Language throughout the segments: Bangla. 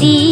जी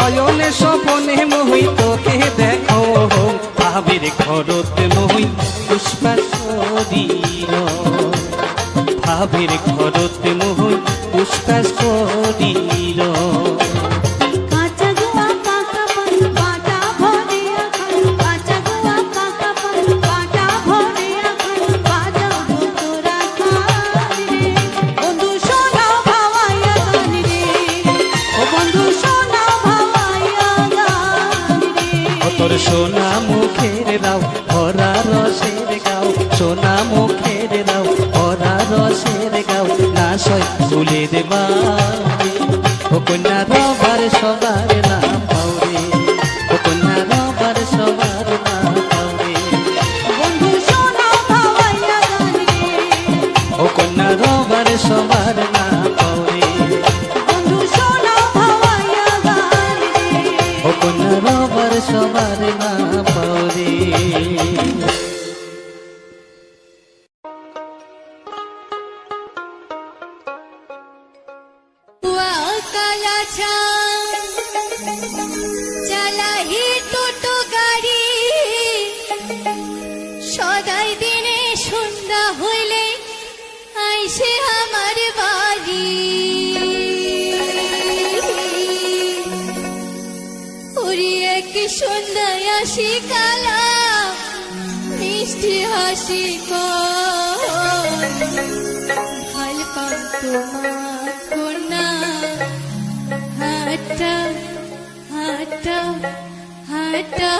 সয়নে সপনে মহি তোকে দেখো? ভাবের ঘরতে মহি পুষ্পা শরীর ভাবের ঘরতে মহি পুষ্পা শরীর মুখের দাও ভরা রসের গাও, সোনা মুখের দাও ভরা রসের গাও, না সয় ফুলের বাড়ি ও কন্যা রবার সবার হাসি কালা মিষ্টি হাসি ভালো হাটা হাটা হাটা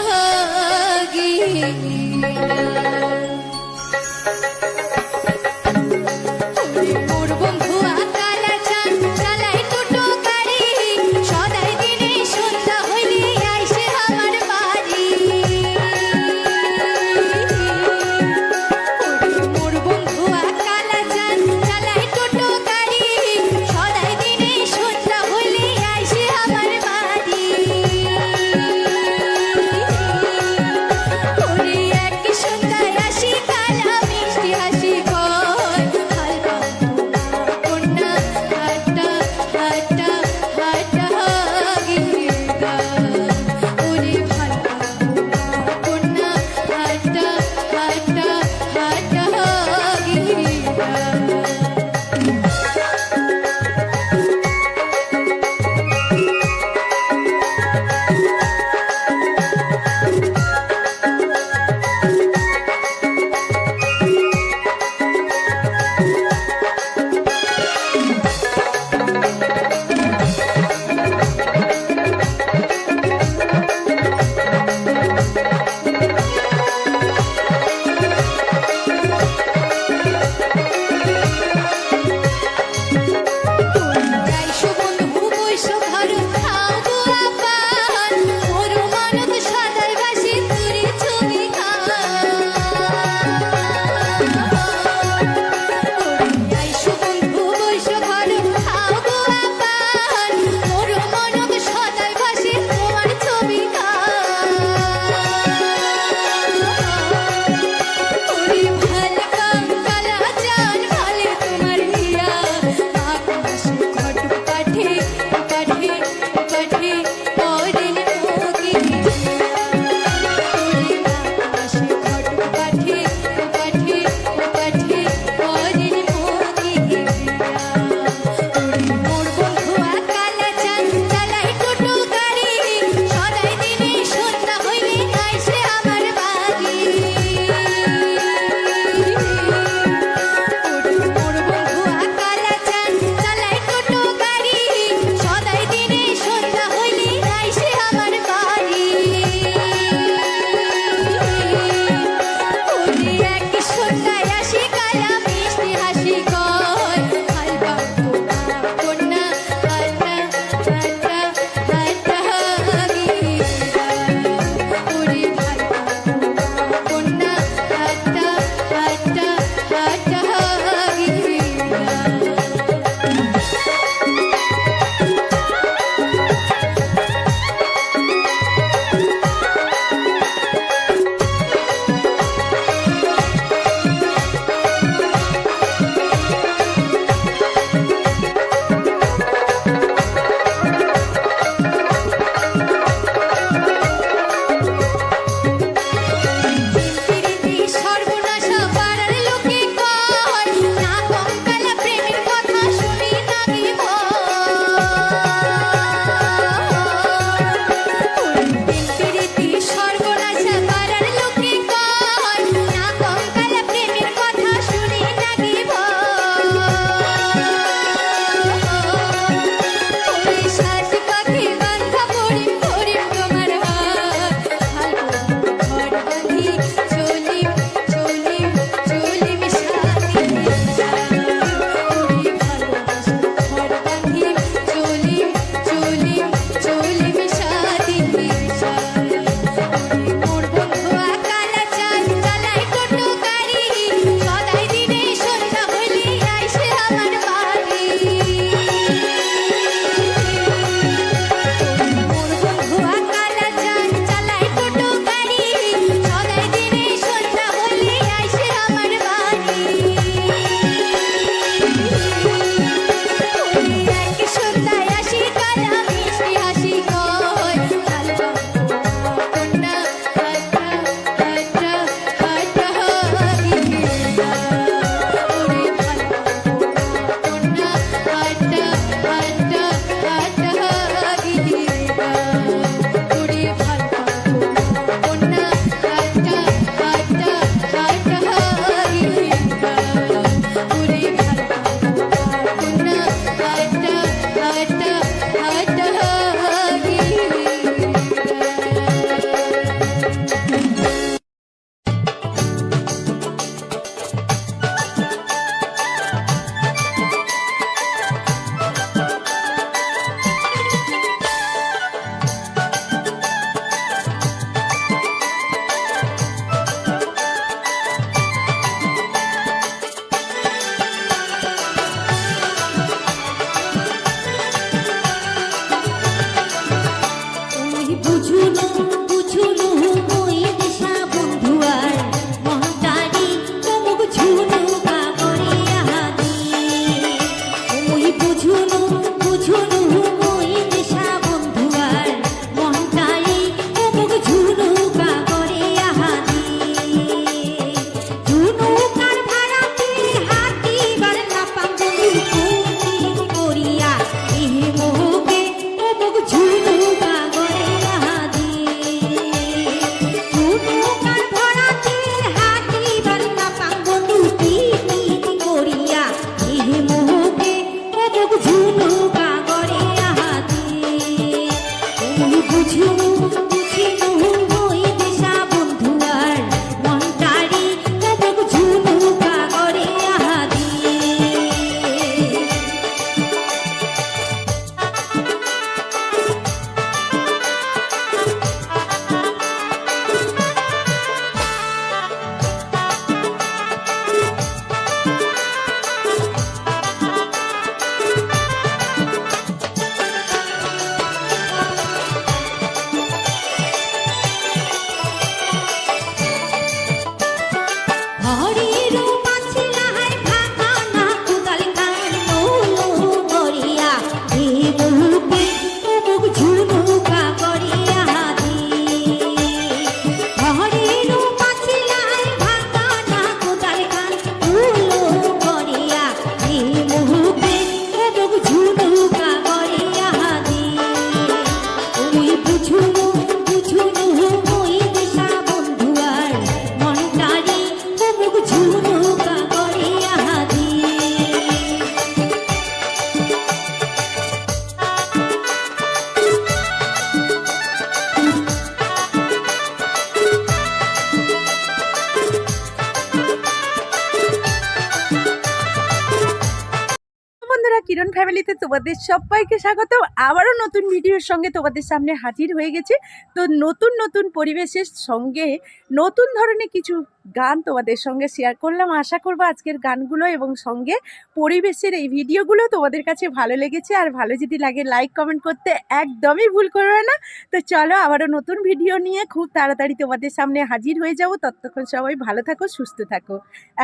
কিরণ ফ্যামিলিতে তোমাদের সবাইকে স্বাগত আবারও নতুন ভিডিওর সঙ্গে তোমাদের সামনে হাজির হয়ে গেছে। তো নতুন নতুন পরিবেশের সঙ্গে নতুন ধরনের কিছু গান তোমাদের সঙ্গে শেয়ার করলাম। আশা করব আজকের গানগুলো এবং সঙ্গে পরিবেশের এই ভিডিওগুলো তোমাদের কাছে ভালো লেগেছে। আর ভালো যদি লাগে লাইক কমেন্ট করতে একদমই ভুল করবে না। তো চলো আবারও নতুন ভিডিও নিয়ে খুব তাড়াতাড়ি তোমাদের সামনে হাজির হয়ে যাব। ততক্ষণ সবাই ভালো থাকো, সুস্থ থাকো।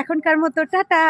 এখনকার মতো, টাটা!